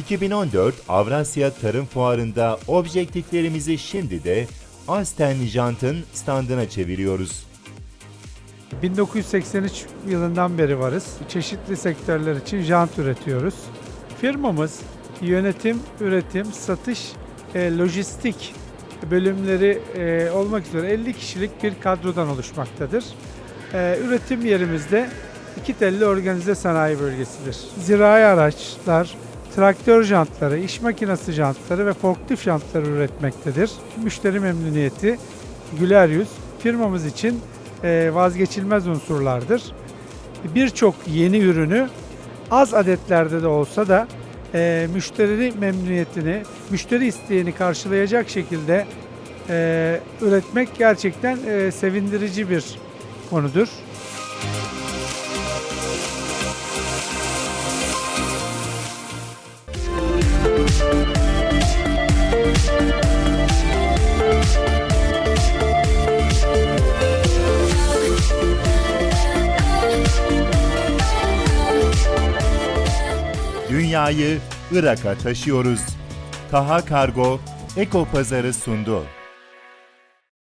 2014 Avrasya Tarım Fuarı'nda objektiflerimizi şimdi de Asten Jant'ın standına çeviriyoruz. 1983 yılından beri varız. Çeşitli sektörler için jant üretiyoruz. Firmamız yönetim, üretim, satış, e, lojistik bölümleri e, olmak üzere 50 kişilik bir kadrodan oluşmaktadır. E, üretim yerimizde iki telli organize sanayi bölgesidir. Zirai araçlar, traktör jantları, iş makinesi jantları ve forklift jantları üretmektedir. Müşteri memnuniyeti, güler yüz firmamız için e, vazgeçilmez unsurlardır. Birçok yeni ürünü az adetlerde de olsa da e, müşteri memnuniyetini, müşteri isteğini karşılayacak şekilde e, üretmek gerçekten e, sevindirici bir konudur. Dünyayı Irak'a taşıyoruz. Taha Kargo Eko Pazarı sundu.